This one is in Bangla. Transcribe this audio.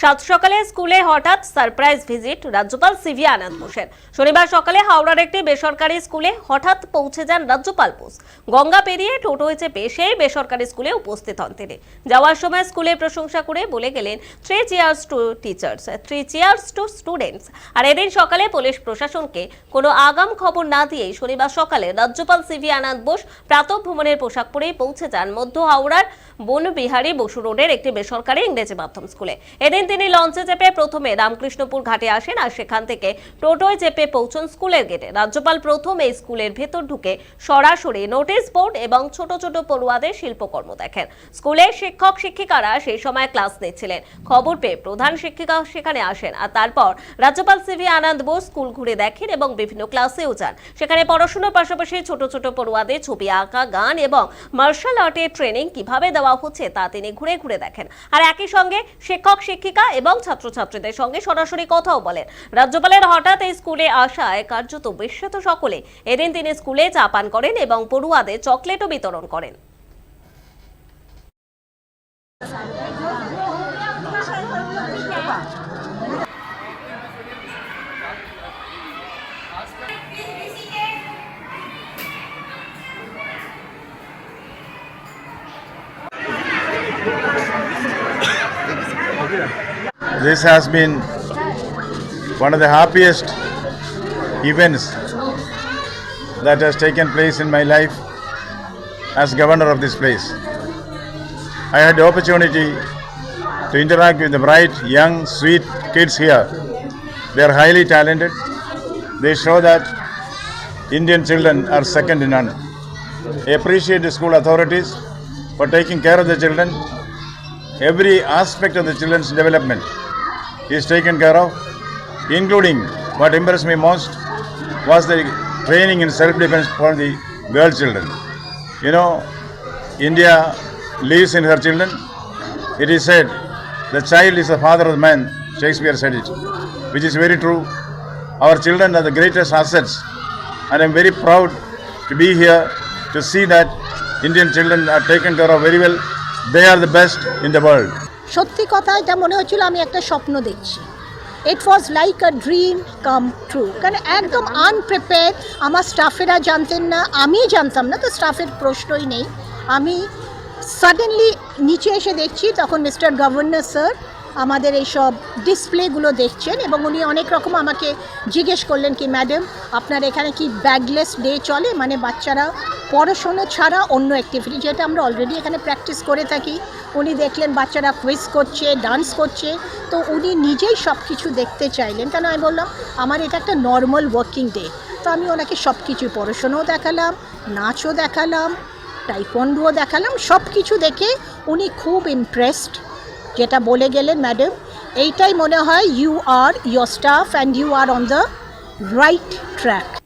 সাত সকালে স্কুলে হঠাৎ সারপ্রাইজ ভিজিট, রাজ্যপাল সিভি আনন্দ বোসের শনিবার সকালে হাওড়ার একটি বেসরকারি স্কুলে হঠাৎ পৌঁছে যান রাজ্যপাল বোস। গঙ্গা পেরিয়ে টোটোয় চেপে সেই বেসরকারি স্কুলে উপস্থিত হন তিনি। যাওয়ার সময় স্কুলের প্রশংসা করে বলে গেলেন three chairs to teachers three chairs to students আর এদিন সকালে পুলিশ প্রশাসনকে কোনো আগাম খবর না দিয়েই শনিবার সকালে রাজ্যপাল সিভি আনন্দ বোস প্রাতঃ ভ্রমণের পোশাক পরেই পৌঁছে যান মধ্য হাওড়ার বনবিহারী বসু রোডের একটি বেসরকারি ইংরেজি মাধ্যম স্কুলে। এদিন তিনি লঞ্চে চেপে প্রথমে রামকৃষ্ণপুর ঘাটে আসেন আর সেখান থেকে টোটোয় চেপে পৌঁছন স্কুলের গেটে। রাজ্যপাল প্রথম স্কুলের ভেতর ঢুকে সরাসরি নোটিশ বোর্ড এবং ছোট ছোট পড়ুয়াদের শিল্পকর্ম দেখেন। স্কুলের শিক্ষক শিক্ষিকারা সেই সময় ক্লাস নিচ্ছিলেন। খবর পেয়ে প্রধান শিক্ষিকা সেখানে আসেন আর তারপর রাজ্যপাল সিভি আনন্দ বোস স্কুল ঘুরে দেখেন এবং বিভিন্ন ক্লাসেও যান। সেখানে পড়াশোনার পাশাপাশি ছোট ছোট পড়ুয়াদের ছবি আঁকা, গান এবং মার্শাল আর্টের ট্রেনিং কীভাবে দেওয়া হচ্ছে তা তিনি ঘুরে ঘুরে দেখেন। আর একই সঙ্গে শিক্ষক শিক্ষিকা এবং ছাত্রছাত্রীদের সঙ্গে সরাসরি কথাও বলেন। রাজ্যপালের হঠাৎ এই স্কুলে আসায় কার্যত বিস্মিত সকলে। এদিন তিনি স্কুলে চা পান করেন এবং পড়ুয়াদের চকলেটও বিতরণ করেন। This has been one of the happiest events that has taken place in my life as governor of this place. I had the opportunity to interact with the bright, young, sweet kids here. They are highly talented. They show that Indian children are second to none. I appreciate the school authorities for taking care of the children every aspect of the children's development is taken care of, including what impressed me most was the training in self-defense for the girl children. You know, India lives in her children. It is said, the child is the father of the man, Shakespeare said it, which is very true. Our children are the greatest assets, and I'm very proud to be here to see that Indian children are taken care of very well. They are the best in the world. সত্যি কথা, এটা মনে হচ্ছিল আমি একটা স্বপ্ন দেখছি। It was like a dream come true কারণ একদম আনপ্রিপেয়ার আমার স্টাফেরা জানতেন না, আমি জানতাম না, তো স্টাফের প্রশ্নই নেই। আমি সাডেনলি নিচে এসে দেখছি, তখন মিস্টার গভর্নর স্যার আমাদের এইসব ডিসপ্লেগুলো দেখছেন এবং উনি অনেক রকম আমাকে জিজ্ঞেস করলেন কি ম্যাডাম আপনার এখানে কি ব্যাগলেস ডে চলে? মানে বাচ্চারা পড়াশোনা ছাড়া অন্য অ্যাক্টিভিটি যেটা আমরা অলরেডি এখানে প্র্যাকটিস করে থাকি। উনি দেখলেন বাচ্চারা কুইজ করছে ডান্স করছে। তো উনি নিজেই সব কিছু দেখতে চাইলেন। কেন? আমি বললাম, আমার এটা একটা নর্মাল ওয়ার্কিং ডে তো আমি ওনাকে সব কিছু পড়াশোনাও দেখালাম, নাচও দেখালাম টাইকন্ডুও দেখালাম সব কিছু দেখে উনি খুব ইমপ্রেসড যেটা বলে গেলেন ম্যাডাম এইটাই মনে হয় you are your staff and you are on the right track